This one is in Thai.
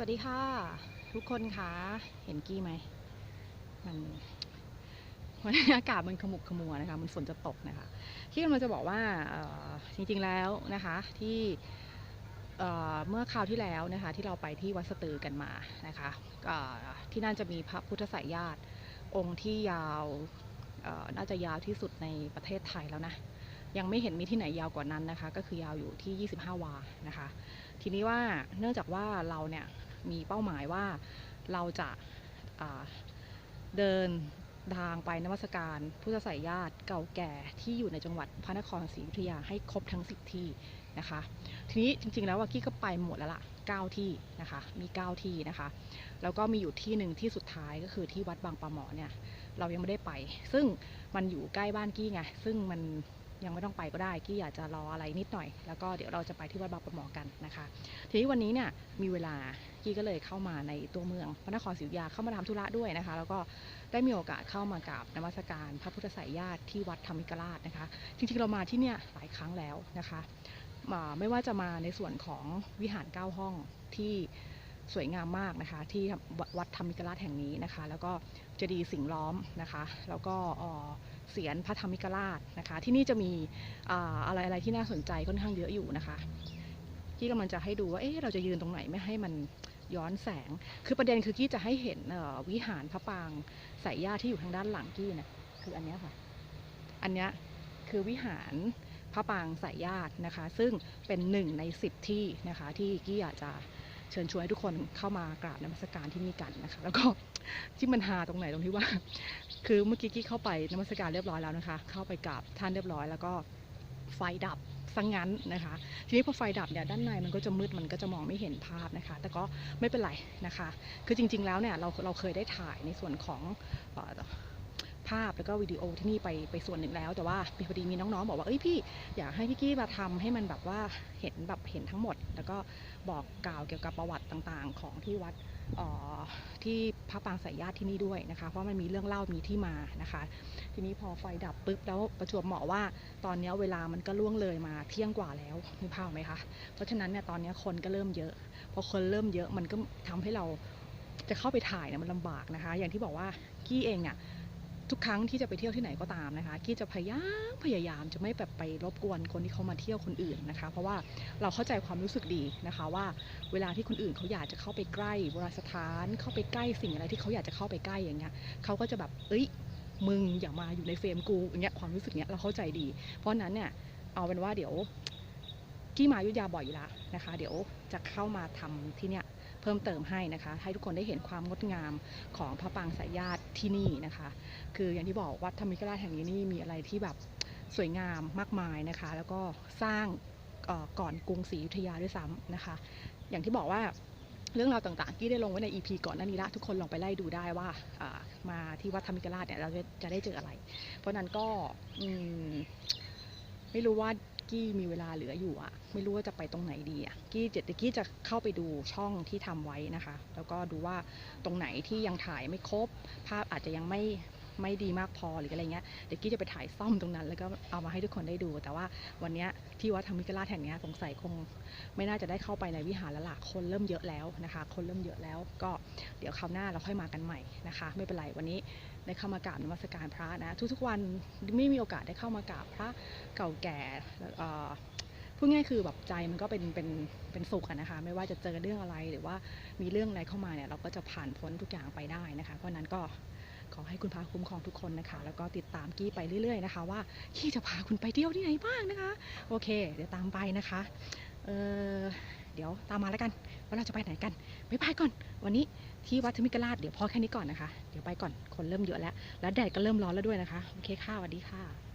สวัสดีค่ะ ทุกคนคะเห็นกี้ไหมมันวันนี้อากาศมันขมุกขมัวนะคะ มันฝนจะตกนะคะที่กำลังจะบอกว่าจริงๆแล้วนะคะที่เอ่อเมื่อคราวที่แล้วนะคะ ที่เราไปที่วัดสตือกันมานะคะที่นั่นจะมีพระพุทธสายญาติองค์ที่ยาวน่าจะยาวที่สุดในประเทศไทยแล้วนะยังไม่เห็นมีที่ไหนยาวกว่านั้นนะคะ ก็คือยาวอยู่ที่ 25 วานะคะ ทีนี้ว่าเนื่องจากว่าเราเนี่ย มีเป้าหมายว่าเราจะเดินทางไปนมัสการพุทธไสยญาติเก่าแก่ที่อยู่ในจังหวัดพระนครศรีอยุธยาให้ครบทั้ง10ที่นะคะ ทีนี้จริงๆแล้วว่ากี้ก็ไปหมดแล้วล่ะ9ที่นะคะมี 9 ที่นะคะ แล้วก็มีอยู่ที่หนึ่งที่สุดท้ายก็คือที่วัดบางปะหมอเนี่ยเรายังไม่ได้ไป ซึ่งมันอยู่ใกล้บ้านกี้ไงซึ่งมัน ยังไม่ต้องไปก็ได้กี้อยากจะรออะไรนิดหน่อย แล้วก็เดี๋ยวเราจะไปที่วัดบางปะหมอกันนะคะ ทีนี้วันนี้เนี่ยมีเวลากี้ก็เลยเข้ามาในตัวเมืองพระนครศรีอยุธยาเข้ามาทำธุระด้วยนะคะ แล้วก็ได้มีโอกาสเข้ามากราบนมัสการพระพุทธสายญาติที่วัดธรรมิกราชนะคะ จริงๆเรามาที่เนี่ยหลายครั้งแล้วนะคะไม่ว่าจะมาในส่วนของวิหารเก้าห้องที่สวยงามมากนะคะที่วัดธรรมิกราชแห่งนี้นะคะ แล้วก็เจดีย์สิงล้อมนะคะ แล้วก็ เสียนพระธรรมิกราชนะคะ ที่นี่จะมีอ่าอะไรอะไรที่น่าสนใจค่อนข้างเยอะอยู่นะคะกี้กำลังจะให้ดูว่าเอ๊ะเราจะยืนตรงไหนไม่ให้มันย้อนแสง คือประเด็นคือกี้จะให้เห็นวิหารพระปางสายญาติที่อยู่ทางด้านหลังกี้นะคืออันนี้ค่ะ อันนี้คือวิหารพระปางสายญาตินะคะ ซึ่งเป็นหนึ่งในสิบที่นะคะที่กี้อยากจะ เชิญชวนให้ทุกคนเข้ามากราบนมัสการที่นี่กันนะคะ แล้วก็ที่มันฮาตรงไหนตรงที่ว่า คือเมื่อกี้กี้เข้าไปนมัสการเรียบร้อยแล้วนะคะ เข้าไปกราบท่านเรียบร้อยแล้วก็ไฟดับสังงั้นนะคะ ทีนี้พอไฟดับเนี่ยด้านในมันก็จะมืดมันก็จะมองไม่เห็นภาพนะคะ แต่ก็ไม่เป็นไรนะคะ คือจริง ๆ แล้วเนี่ยเราเราเคยได้ถ่ายในส่วนของ ภาพแล้วก็วิดีโอที่นี่ไปไปส่วนหนึ่งแล้ว แต่ว่าพอดีมีน้องๆ บอกว่าเอ้ยพี่อยากให้พี่กี้มาทำให้มันแบบว่าเห็นแบบเห็นทั้งหมด แล้วก็บอกกล่าวเกี่ยวกับประวัติต่างๆ ของที่วัดออที่พระปางสายญาติที่นี่ด้วยนะคะ เพราะมันมีเรื่องเล่ามีที่มานะคะ ทีนี้พอไฟดับปุ๊บแล้วประจวบเหมาะว่า ตอนนี้เวลามันก็ล่วงเลยมาเที่ยงกว่าแล้วนึกภาพไหมคะเพราะฉะนั้นเนี่ยตอนนี้คนก็เริ่มเยอะ พอคนเริ่มเยอะมันก็ทำให้เราจะเข้าไปถ่ายเนี่ยมันลำบากนะคะ อย่างที่บอกว่ากี้เองเนี่ย ทุกครั้งที่จะไปเที่ยวที่ไหนก็ตามนะคะกี้จะพยายามพยายามจะไม่แบบไปรบกวนคนที่เขามาเที่ยวคนอื่นนะคะ เพราะว่าเราเข้าใจความรู้สึกดีนะคะว่าเวลาที่คนอื่นเขาอยากจะเข้าไปใกล้โบราณสถาน เข้าไปใกล้สิ่งอะไรที่เขาอยากจะเข้าไปใกล้อย่างเงี้ยเขาก็จะแบบเอ้ยมึงอย่ามาอยู่ในเฟรมกูอย่างเงี้ยความรู้สึกเนี้ยเราเข้าใจดี เพราะนั้นเนี่ยเอาเป็นว่าเดี๋ยวกี้มายุยาบ่อยอยู่แล้วนะคะ เดี๋ยวจะเข้ามาทำที่เนี่ย เพิ่มเติมให้นะคะ ให้ทุกคนได้เห็นความงดงามของพระปางสายญาติที่นี่นะคะ คืออย่างที่บอกวัดธรรมิกราชแห่งนี้นี่มีอะไรที่แบบสวยงามมากมายนะคะ แล้วก็สร้างก่อนกรุงศรีอยุธยาด้วยซ้ำนะคะ อย่างที่บอกว่าเรื่องราวต่างๆ ที่ได้ลงไว้ใน EP ก่อนหน้านี้ละทุกคนลองไปไล่ดูได้ว่ามาที่วัดธรรมิกราชเนี่ยเราจะจะได้เจออะไร เพราะนั้นก็ไม่รู้ว่า กี้มีเวลาเหลืออยู่อะไม่รู้ว่าจะไปตรงไหนดีอะกี้เจ็ดกี้จะเข้าไปดูช่องที่ทำไว้นะคะ แล้วก็ดูว่าตรงไหนที่ยังถ่ายไม่ครบ ภาพอาจจะยังไม่ไม่ดีมากพอหรืออะไรเงี้ยเดี๋ยวกี้จะไปถ่ายซ่อมตรงนั้น แล้วก็เอามาให้ทุกคนได้ดู แต่ว่าวันนี้ที่วัดธรรมิกราชแห่งนี้สงสัยคงไม่น่าจะได้เข้าไปในวิหารแล้วล่ะคนเริ่มเยอะแล้วนะคะ คนเริ่มเยอะแล้วก็เดี๋ยวคราวหน้าเราค่อยมากันใหม่นะคะ ไม่เป็นไรวันนี้ ได้เข้ามากราบนมัสการพระนะทุกๆวันไม่มีโอกาสได้เข้ามากราบพระเก่าแก่พูดง่ายคือแบบใจมันก็เป็นเป็นเป็นสุขนะคะ ไม่ว่าจะเจอเรื่องอะไรหรือว่ามีเรื่องอะไรเข้ามาเนี่ยเราก็จะผ่านพ้นทุกอย่างไปได้นะคะ เพราะนั้นก็ขอให้คุณพระคุ้มครองทุกคนนะคะ แล้วก็ติดตามกี้ไปเรื่อยๆนะคะ ว่ากี้จะพาคุณไปเที่ยวที่ไหนบ้างนะคะ โอเค เดี๋ยวตามไปนะคะเออเดี๋ยวตามมาแล้วกัน ว่าเราจะไปไหนกันไปไปก่อน วันนี้ที่วัดธมิกราชเดี๋ยวพอแค่นี้ก่อนนะคะ เดี๋ยวไปก่อนคนเริ่มเยอะแล้ว แล้วแดดก็เริ่มร้อนแล้วด้วยนะคะ โอเคค่ะสวัสดีค่ะ